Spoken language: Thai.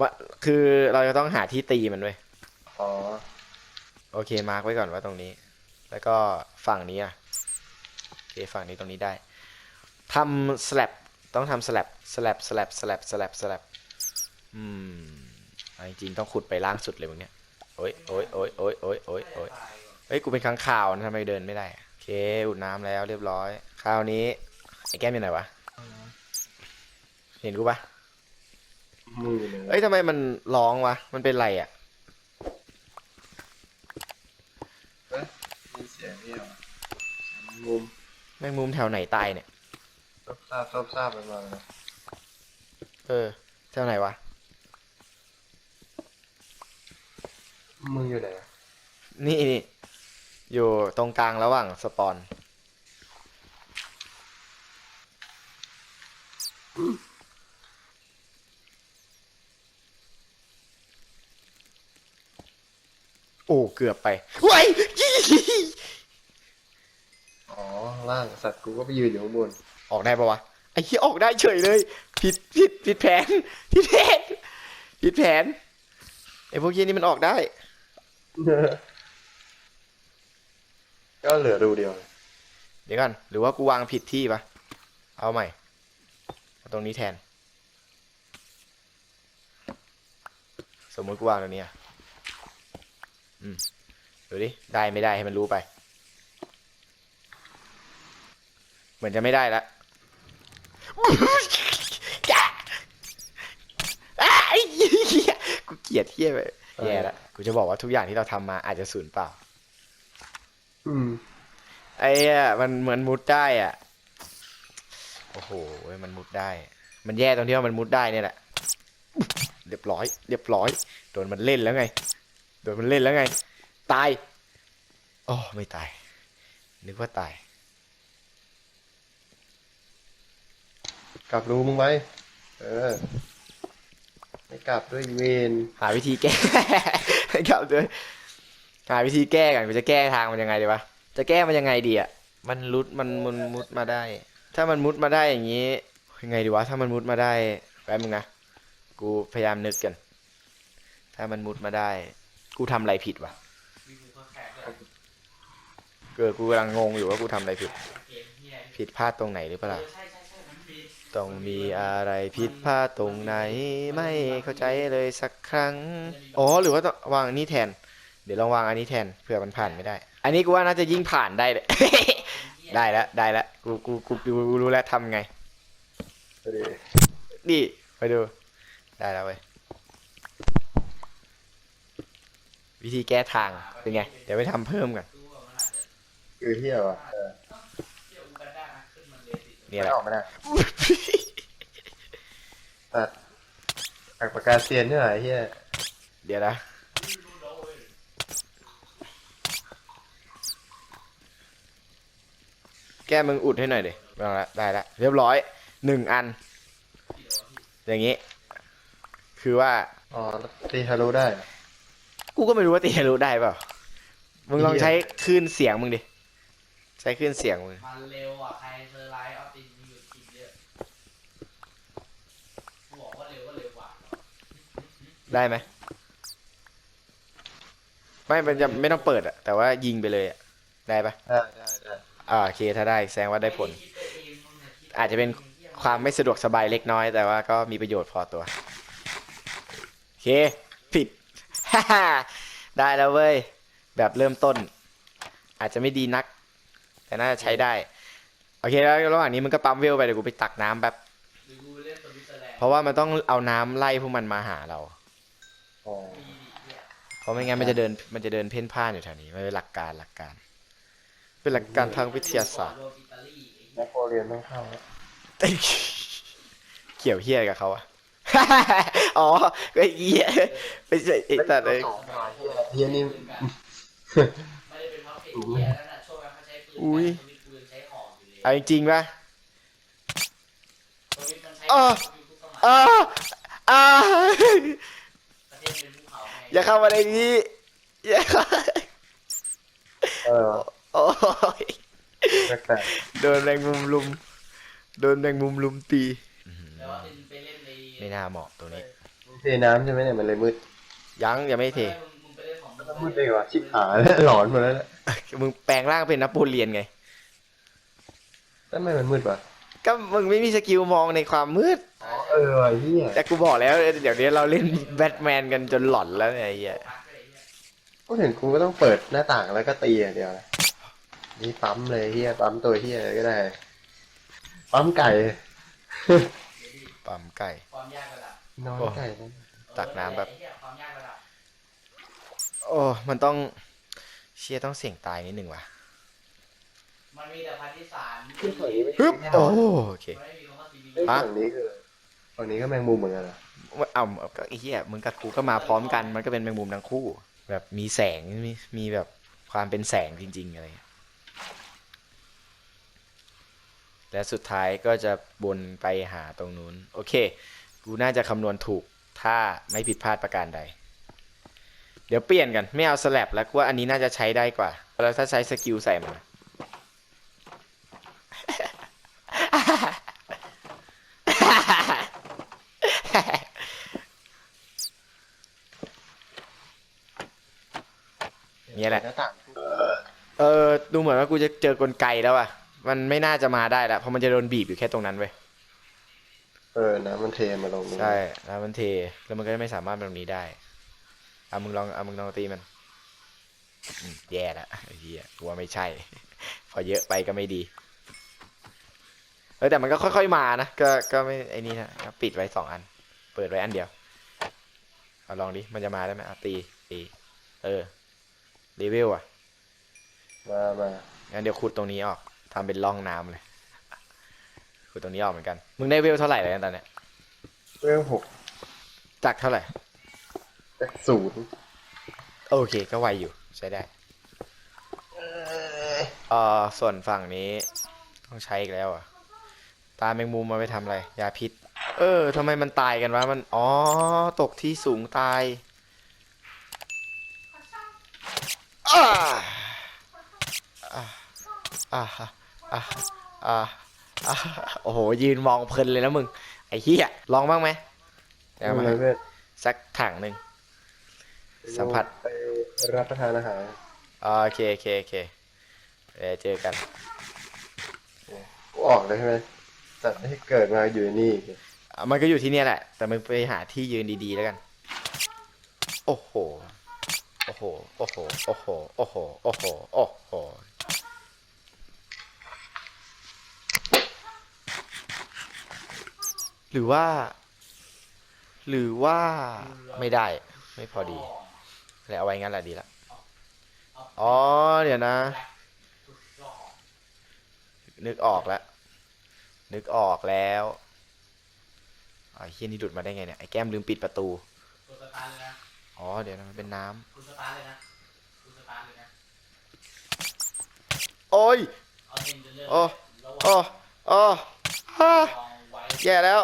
ว่าคือเราจะต้องหาที่ตีมันด้วยอ๋อ โอเค มาร์กไว้ก่อนว่าตรงนี้ แล้วก็ฝั่งนี้อะโอเคฝั่งนี้ตรงนี้ได้ทำสลับต้องทำสลับสลับสลับสลับสลับสลับอืมอจริงๆต้องขุดไปล่างสุดเลยมึงเนี่ยโอ้ยโอ้ยโอ้ยโอ้ยโอ้ยโอ้ยโอ้ยเฮ้ยกูเป็นค้างคาวนะทำไมเดินไม่ได้โอเคอุดน้ำแล้วเรียบร้อย คราวนี้ไอ้แก้มอยู่ไหนวะ เห็นกูปะ มือเลยเอ้ยทำไมมันร้องวะ มันเป็นไรอะ มีเสียงนี่เหรอมุมแมงมุมแถวไหนตายเนี่ย ซบซาบซบซาบไปมาเลยเออ แถวไหนวะมึงอยู่ไหนอะนี่นี่อยู่ตรงกลางระหว่างสปอน โอ้เกือบไปว้ายอ๋อข้างล่างสัตว์กูก็ไปยืนอยู่ข้างบนออกได้ปะวะไอ้ที่ออกได้เฉยเลย ผิดผิดผิดแผนผิดแผนผิดแผนไอ้พวกยี่นี่มันออกได้ ก็เหลือรูเดียวเดี๋ยวก่อนหรือว่ากูวางผิดที่ปะเอาใหม่เอาตรงนี้แทน สมมติกูวางตรงนี้อะอืม ดูดิ ได้ไม่ได้ให้มันรู้ไป เหมือนจะไม่ได้ละอ้าวไอ้เหี้ยกูเกลียดเที่ยไปแย่ละกูจะบอกว่าทุกอย่างที่เราทำมาอาจจะสูญเปล่า อืม ไอ้อะมันเหมือนมุดได้อะ โอ้โห มันมุดได้ มันแย่ตรงที่ว่ามันมุดได้เนี่ยแหละ เรียบร้อย เรียบร้อย โดนมันเล่นแล้วไง โดนมันเล่นแล้วไง ตายโอ้ไม่ตาย นึกว่าตาย กลับรูมึงไว้ เออ ไม่กลับด้วยเวนหาวิธีแก้ให้กลับด้วยหาวิธีแก้กันกูจะแก้ทางมันยังไงดีวะ จะแก้มันยังไงดีอะ มันรุดมันมันมุดมาได้ ถ้ามันมุดมาได้อย่างนี้ยังไงดีวะ ถ้ามันมุดมาได้แป๊บนึงนะ กูพยายามนึกกัน ถ้ามันมุดมาได้ กูทำอะไรผิดวะเกิดกูกำลังงงอยู่ว่ากูทำอะไรผิด ผิดพลาดตรงไหนหรือเปล่าต้องมีอะไรผิดพลาดตรงไหน ไม่เข้าใจเลยสักครั้ง อ๋อหรือว่าต้องวางอันนี้แทน เดี๋ยวลองวางอันนี้แทนเผื่อมันผ่านไม่ได้ อันนี้กูว่าน่าจะยิ่งผ่านได้เลยได้แล้วได้แล้วกูกูกูกูกูรู้แล้วทำไงไปดิดิไปดู ได้แล้วเว้ย วิธีแก้ทางเป็นไง เดี๋ยวไปทำเพิ่มกันคือเที่ยวอะเออเนี่ยไม่แหละออกไม่ได้ตัดอักปากกาเซียนเนี่ยไอ้เฮียเดี๋ยวนะแก้มึงอุดให้หน่อยดิเอาละได้ละเรียบร้อยหนึ่งอัน อย่างนี้ คือว่าอ๋อตีฮารุได้เหรอ กูก็ไม่รู้ว่าตีทะลุได้เปล่า มึงลองใช้คลื่นเสียงมึงดิ ใช้คลื่นเสียงมึง มันเร็วอะ ใครเซอร์ไลท์ออฟตินมีอยู่ทีมเยอะกูบอกว่าเร็วก็เร็วกว่าได้ไหม ไม่ มันจะไม่ต้องเปิดอะ แต่ว่ายิงไปเลยอะ ได้ปะได้ได้ได้อ่าโอเค ถ้าได้แสดงว่าได้ผล อาจจะเป็นความไม่สะดวกสบายเล็กน้อย แต่ว่าก็มีประโยชน์พอตัว โอเค ผิด ได้แล้วเว้ย แบบเริ่มต้น อาจจะไม่ดีนัก แต่น่าจะใช้ได้ โอเคแล้วระหว่างนี้มันก็ปั๊มเวลไปเดี๋ยวกูไปตักน้ำแบบหรือกูเล่นสวิตเซอร์แลนด์เพราะว่ามันต้องเอาน้ำไล่พวกมันมาหาเราอ๋อปีดิเนี่ยเพราะไม่งั้นมันจะเดินมันจะเดินเพ่นพ่านอยู่แถวนี้มันเป็นหลักการหลักการ เป็นหลักการทางวิทยาศาสตร์โดนอิตาลีไอ้แมคโครเรียนต้องเข้าแล้วเกี่ยวเฮี้ยกับเขาอะ อ๋อก็ไอ้เหี้ยไม่ใช่ไอ้สัตว์เลยเฮียนี่ไม่ได้เป็นเพราะเพจเหี้ยนั่นน่ะช่วงนั้นเขาใช้ปืนอุ้ยสวิตปืนใช้หอกอยู่เลยเอาจริงๆป่ะสวิตมันใช้อ้อหอกอยู่ทุกสมัยอ้าอ้าประเทศเป็นภูเขาไงอย่าเข้ามาในนี้อย่าเข้าเออโอ้ยแปลกโดนแมงมุมลุม โดนแมงมุมลุมตีแล้วว่าเป็น ไปเล่นในไม่น่าเหมาะตรงนี้มึงเทน้ำใช่ไหมเนี่ยมันเลยมืดยังยังไม่เทมึงไปเล่นของมึงก็มืดเลยว่ะชิบหายแล้วหลอนหมดแล้วเนี่ยมึงแปลงร่างเป็นนโปเลียนไง แล้วทำไมมันมืดวะก็มึงไม่มีสกิลมองในความมืดอ๋อเออว่ะเฮียแต่กูบอกแล้วเดี๋ยวนี้เราเล่นแบทแมนกันจนหลอนแล้วเนี่ยไอ้เหี้ยพักไปเลยเนี่ยพูดถึงกูก็ต้องเปิดหน้าต่างแล้วก็ตีอย่างเดียวนะนี่ปั๊มเลยเฮียปั๊มตัวเฮียอะไรก็ได้ ปั๊มไก่ ปั๊มไก่ ความยากระดับนอนไก่นะตักน้ำแบบไอ้เหี้ยความยากระดับโอ้ มันต้องเชียต้องเสี่ยงตายนิดหนึ่งว่ะมันมีแต่พันที่สามที่ฝั่งนี้ไม่ฮึบโอ้โอเค มันไม่มีคำว่าซีบีเอ้ยฝั่งนี้คือฝั่งนี้ก็แมงมุมเหมือนกันเหรอเอ้าก็ไอ้เหี้ยมึงกับกูก็มาพร้อมกันมันก็เป็นแมงมุมทั้งคู่ แบบมีแสงมีมีแบบความเป็นแสงจริง ๆ อะไรเงี้ย และสุดท้ายก็จะบนไปหาตรงนู้น โอเค กูน่าจะคำนวณถูกถ้าไม่ผิดพลาดประการใด เดี๋ยวเปลี่ยนกัน ไม่เอาสลับแล้วกูว่าอันนี้น่าจะใช้ได้กว่า แล้วถ้าใช้สกิลใส่มันอะเนี่ยแหละหน้าต่างเออ ดูเหมือนว่ากูจะเจอกลไกแล้วอะ มันไม่น่าจะมาได้แล้วเพราะมันจะโดนบีบอยู่แค่ตรงนั้นเว้ยเออน้ำมันเทมาลงนี่ใช่แล้วมันเทแล้วมันก็ไม่สามารถมาตรงนี้ได้เอามึงลองเอามึงลองตีมันอืมแย่ละไอ้เหี้ยกูว่าไม่ใช่ พอเยอะไปก็ไม่ดีเออแต่มันก็ค่อย ๆมานะก็ก็ไม่ไอ้นี่นะก็ปิดไว้สองอัน เปิดไว้อันเดียวเอาลองดิมันจะมาได้ไหมเอาตีตีเออเลเวลอะมามางั้นเดี๋ยวขุดตรงนี้ออก ทำเป็นร่องน้ำเลยขุดตรงนี้ออกเหมือนกัน มึงได้เวลเท่าไหร่แล้วตอนเนี้ยเรื่องหกจากเท่าไหร่ จากศูนย์โอเค ก็ไวอยู่ใช้ได้เอ่อส่วนฝั่งนี้ต้องใช้อีกแล้วอะ ตาแมงมุมมาไปทำอะไร ยาพิษ เออทำไมมันตายกันวะมัน อ๋อ ตกที่สูงตายอ่าอ่าอ่า อ่าอ่าอ่าโอ้โห ยืนมองเพลินเลยนะมึง ไอ้เหี้ยลองบ้างไหมเดี๋ยวเอามาเลให้ยเพื่อนสักถังหนึ่ง สัมผัส ไปรับประทานอาหารโอเคโอเคโอเคเดี๋ยวเจอกัน กูออกเลยใช่ไหมจัดให้เกิดมาอยู่นี่อีกอะมันก็อยู่ที่เนี่ยแหละ แต่มึงไปหาที่ยืนดีๆแล้วกัน โอ้โห โอ้โห โอ้โห โอ้โห โอ้โห โอ้โห โอ้โห หรือว่า หรือว่าไม่ได้ ไม่พอดีเลยเอาไว้งั้นแหละดีละอ๋อเดี๋ยวนะ นึกออกแล้ว นึกออกแล้วไอ้เฮียนี่ดุดมาได้ไงเนี่ยไอ้แก้มลืมปิดประตูอ๋อเดี๋ยวนะมันเป็นน้ำกูสตาร์เลยนะกูสตาร์เลยนะโอ้ยอาเห็นจะเลือกโอ้โอ้ว่างโอ้ ฮ่า